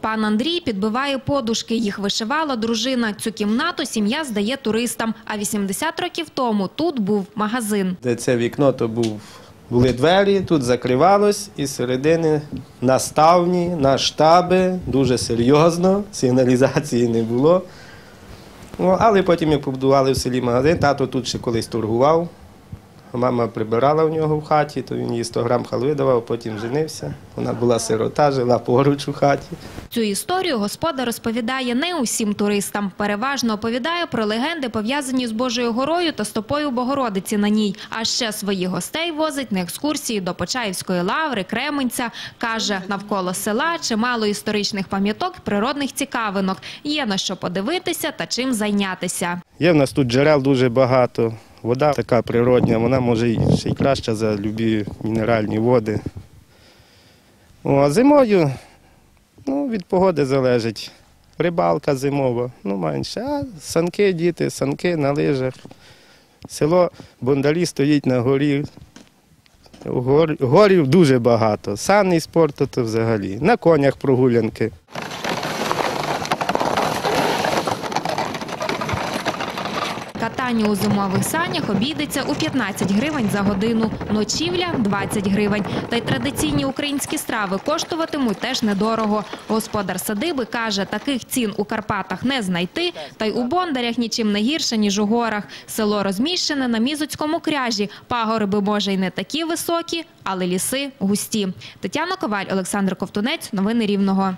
Пан Андрій підбиває подушки. Їх вишивала дружина. Цю кімнату сім'я здає туристам. А 80 років тому тут був магазин. Де це вікно, то був, були двері, тут закривалось, і з середини на ставні, на штаби, дуже серйозно, сигналізації не було. Ну, але потім, як побудували в селі магазин, тато тут ще колись торгував. Мама прибирала в нього в хаті, то він їй 100 грам халви давав, потім женився. Вона була сирота, жила поруч у хаті. Цю історію господар розповідає не усім туристам. Переважно оповідає про легенди, пов'язані з Божою горою та стопою Богородиці на ній. А ще своїх гостей возить на екскурсії до Почаївської лаври, Кременця. Каже, навколо села чимало історичних пам'яток, природних цікавинок. Є на що подивитися та чим зайнятися. Є в нас тут джерел дуже багато. Вода така природня, вона може ще й краща за любі мінеральні води. О, а зимою ну, від погоди залежить. Рибалка зимова, ну менше. А санки, діти, санки на лижах. Село Бондалі стоїть на горі. Гор, горів дуже багато. Санний спорт то взагалі. На конях прогулянки. Катання у зимових санях обійдеться у 15 гривень за годину, ночівля – 20 гривень. Та й традиційні українські страви коштуватимуть теж недорого. Господар садиби каже, таких цін у Карпатах не знайти, та й у Бондарях нічим не гірше, ніж у горах. Село розміщене на Мізоцькому кряжі. Пагорби, може, й не такі високі, але ліси густі. Тетяна Коваль, Олександр Ковтунець. Новини Рівного.